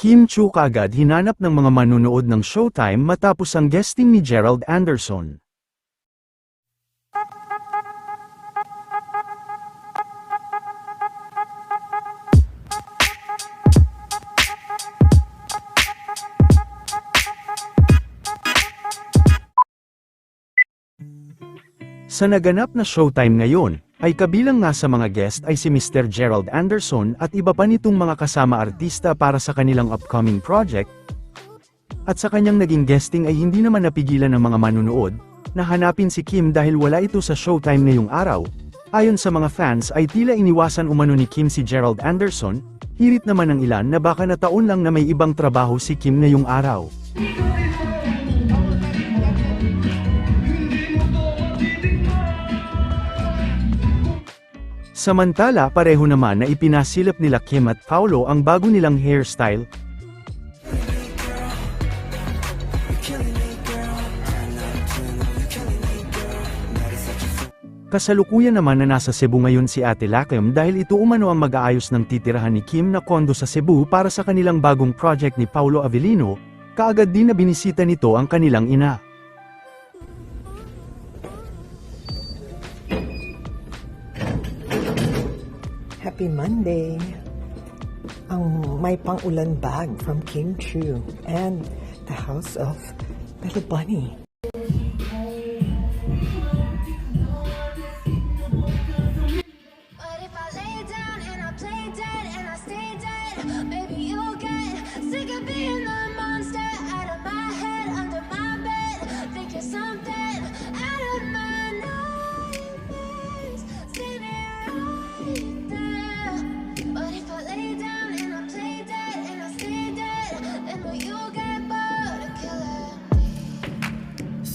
Kim Chu kaagad hinanap ng mga manunood ng Showtime matapos ang guesting ni Gerald Anderson. Sa naganap na showtime ngayon, ay kabilang nga sa mga guest ay si Mr. Gerald Anderson at iba pa nitong mga kasama artista para sa kanilang upcoming project. At sa kanyang naging guesting ay hindi naman napigilan ng mga manunood, na hanapin si Kim dahil wala ito sa showtime ngayong araw. Ayon sa mga fans ay tila iniwasan umano ni Kim si Gerald Anderson, hirit naman ng ilan na baka nataon lang na may ibang trabaho si Kim ngayong araw. Samantala pareho naman na ipinasilip nila Kim at Paulo ang bago nilang hairstyle. Kasalukuyan naman na nasa Cebu ngayon si Ate Lakem dahil ito umano ang mag-aayos ng titirahan ni Kim na kondo sa Cebu para sa kanilang bagong project ni Paulo Avellino, kaagad din na binisita nito ang kanilang ina. Happy Monday! Ang may pang-ulan bag from Kim Chu and the house of Little Bunny.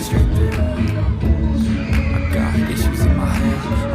I got issues in my head.